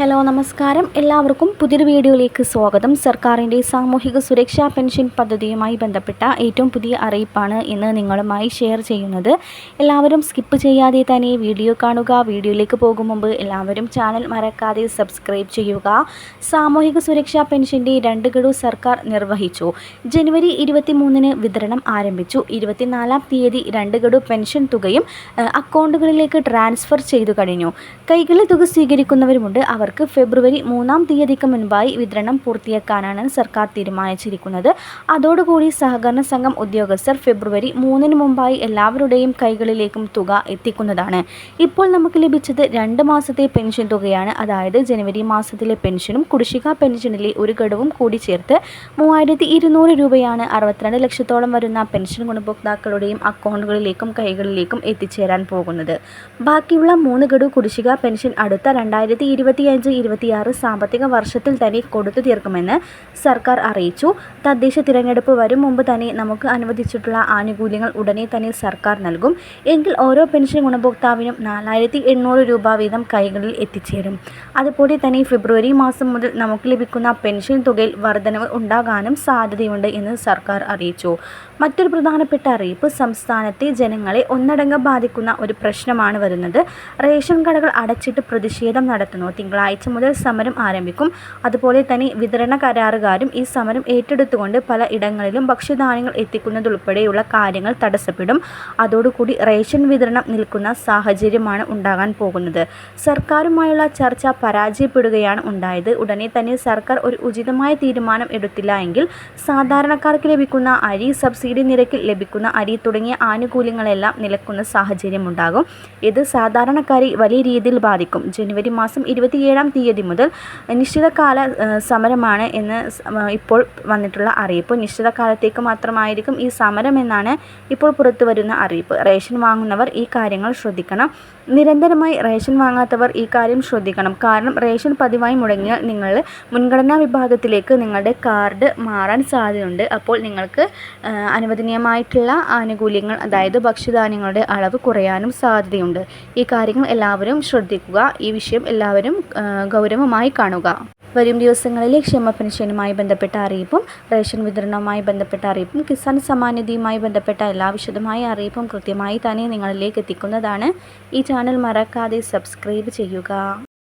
Hello നമസ്കാരം. എല്ലാവർക്കും പുതിയൊരു വീഡിയോയിലേക്ക് സ്വാഗതം. സർക്കാരിന്റെ സാമൂഹിക സുരക്ഷാ പെൻഷൻ പദ്ധതിയുമായി ബന്ധപ്പെട്ട ഏറ്റവും പുതിയ അറിയിപ്പാണ് ഇന്ന് നിങ്ങളുമായി ഷെയർ ചെയ്യുന്നത്. എല്ലാവരും സ്കിപ്പ് ചെയ്യാതെ തന്നെ വീഡിയോ കാണുക. വീഡിയോയിലേക്ക് പോകും മുമ്പ് എല്ലാവരും ചാനൽ മറക്കാതെ സബ്സ്ക്രൈബ് ചെയ്യുക. സാമൂഹിക സുരക്ഷാ പെൻഷന്റെ രണ്ട് ഗഡു സർക്കാർ നിർവഹിച്ചു. ജനുവരി ഇരുപത്തി മൂന്നിന് വിതരണം ആരംഭിച്ചു. ഇരുപത്തിനാലാം തീയതി രണ്ട് ഗഡു പെൻഷൻ തുകയും അക്കൗണ്ടുകളിലേക്ക് ട്രാൻസ്ഫർ ചെയ്തു കഴിഞ്ഞു. കൈകളിൽ തുക സ്വീകരിക്കുന്നവരുമുണ്ട്. അവർക്ക് ഫെബ്രുവരി മൂന്നാം തീയതിക്ക് മുൻപായി വിതരണം പൂർത്തിയാക്കാനാണ് സർക്കാർ തീരുമാനിച്ചിരിക്കുന്നത്. അതോടുകൂടി സഹകരണ സംഘം ഉദ്യോഗസ്ഥർ ഫെബ്രുവരി മൂന്നിന് മുമ്പായി എല്ലാവരുടെയും കൈകളിലേക്കും തുക എത്തിക്കുന്നതാണ്. ഇപ്പോൾ നമുക്ക് ലഭിച്ചത് രണ്ട് മാസത്തെ പെൻഷൻ തുകയാണ്. അതായത് ജനുവരി മാസത്തിലെ പെൻഷനും കുടിശ്ശിക പെൻഷനിലെ ഒരു ഘടവും കൂടി ചേർത്ത് മൂവായിരത്തി ഇരുന്നൂറ് രൂപയാണ് അറുപത്തിരണ്ട് ലക്ഷത്തോളം വരുന്ന പെൻഷൻ ഗുണഭോക്താക്കളുടെയും അക്കൗണ്ടുകളിലേക്കും കൈകളിലേക്കും എത്തിച്ചേരാൻ പോകുന്നത്. ബാക്കിയുള്ള മൂന്ന് ഗഡു കുടിശ്ശിക പെൻഷൻ അടുത്ത രണ്ടായിരത്തി ഇരുപത്തിയഞ്ച് ഇരുപത്തിയാറ് സാമ്പത്തിക വർഷത്തിൽ തന്നെ കൊടുത്തു തീർക്കുമെന്ന് സർക്കാർ അറിയിച്ചു. തദ്ദേശ തിരഞ്ഞെടുപ്പ് വരും മുമ്പ് തന്നെ നമുക്ക് അനുവദിച്ചിട്ടുള്ള ആനുകൂല്യങ്ങൾ ഉടനെ തന്നെ സർക്കാർ നൽകും. എങ്കിൽ ഓരോ പെൻഷൻ ഗുണഭോക്താവിനും നാലായിരത്തി എണ്ണൂറ് രൂപ വീതം കൈകളിൽ എത്തിച്ചേരും. അതുപോലെ തന്നെ ഫെബ്രുവരി മാസം മുതൽ നമുക്ക് ലഭിക്കുന്ന പെൻഷൻ തുകയിൽ വർധനവ് ഉണ്ടാകാനും സാധ്യതയുണ്ട് എന്ന് സർക്കാർ അറിയിച്ചു. മറ്റൊരു പ്രധാനപ്പെട്ട അറിയിപ്പ് സംസ്ഥാനത്തെ ജനങ്ങളെ ഒന്നടങ്കം ബാധിക്കുന്ന ഒരു പ്രശ്നമാണ് വരുന്നത്. റേഷൻ കടകൾ അടച്ചിട്ട് പ്രതിഷേധം നടത്തുന്നു. തിങ്കളാഴ്ച മുതൽ സമരം ആരംഭിക്കും. അതുപോലെ തന്നെ വിതരണ കരാറുകാരും ഈ സമരം ഏറ്റെടുത്തുകൊണ്ട് പല ഇടങ്ങളിലും ഭക്ഷ്യധാന്യങ്ങൾ എത്തിക്കുന്നതുൾപ്പെടെയുള്ള കാര്യങ്ങൾ തടസ്സപ്പെടും. അതോടുകൂടി റേഷൻ വിതരണം നിൽക്കുന്ന സാഹചര്യമാണ് ഉണ്ടാകാൻ പോകുന്നത്. സർക്കാരുമായുള്ള ചർച്ച പരാജയപ്പെടുകയാണ് ഉണ്ടായത്. ഉടനെ തന്നെ സർക്കാർ ഒരു ഉചിതമായ തീരുമാനം എടുത്തില്ല എങ്കിൽ സാധാരണക്കാർക്ക് ലഭിക്കുന്ന അരി സബ്സിഡി നിരക്കിൽ ലഭിക്കുന്ന അരി തുടങ്ങിയ ആനുകൂല്യങ്ങളെല്ലാം നിലക്കുന്ന സാഹചര്യമുണ്ടാകും. ഇത് സാധാരണക്കാരെ വലിയ രീതിയിൽ ബാധിക്കും. ജനുവരി മാസം ഇരുപത്തിയേഴാം തീയതി മുതൽ നിശ്ചിതകാല കാല സമരമാണ് എന്ന് ഇപ്പോൾ വന്നിട്ടുള്ള അറിയിപ്പ്. നിശ്ചിത കാലത്തേക്ക് മാത്രമായിരിക്കും ഈ സമരം എന്നാണ് ഇപ്പോൾ പുറത്തു വരുന്ന അറിയിപ്പ്. റേഷൻ വാങ്ങുന്നവർ ഈ കാര്യങ്ങൾ ശ്രദ്ധിക്കണം. നിരന്തരമായി റേഷൻ വാങ്ങാത്തവർ ഈ കാര്യം ശ്രദ്ധിക്കണം. കാരണം റേഷൻ പതിവായി മുടങ്ങിയാൽ നിങ്ങൾ മുൻഗണനാ വിഭാഗത്തിലേക്ക് നിങ്ങളുടെ കാർഡ് മാറാൻ സാധ്യതയുണ്ട്. അപ്പോൾ നിങ്ങൾക്ക് അനുവദനീയമായിട്ടുള്ള ആനുകൂല്യങ്ങൾ അതായത് ഭക്ഷ്യധാന്യങ്ങളുടെ അളവ് കുറയാനും സാധ്യതയുണ്ട്. ഈ കാര്യങ്ങൾ എല്ലാവരും ശ്രദ്ധിക്കുക. ഈ വിഷയം എല്ലാവരും ഗൗരവമായി കാണുക. വരും ദിവസങ്ങളിലെ ക്ഷേമ പെൻഷനുമായി ബന്ധപ്പെട്ട അറിയിപ്പും റേഷൻ വിതരണവുമായി ബന്ധപ്പെട്ട അറിയിപ്പും കിസാൻ സമാനിധിയുമായി ബന്ധപ്പെട്ട എല്ലാ വിശദമായ അറിയിപ്പും കൃത്യമായി തന്നെ നിങ്ങളിലേക്ക് എത്തിക്കുന്നതാണ്. ഈ ചാനൽ മറക്കാതെ സബ്സ്ക്രൈബ് ചെയ്യുക.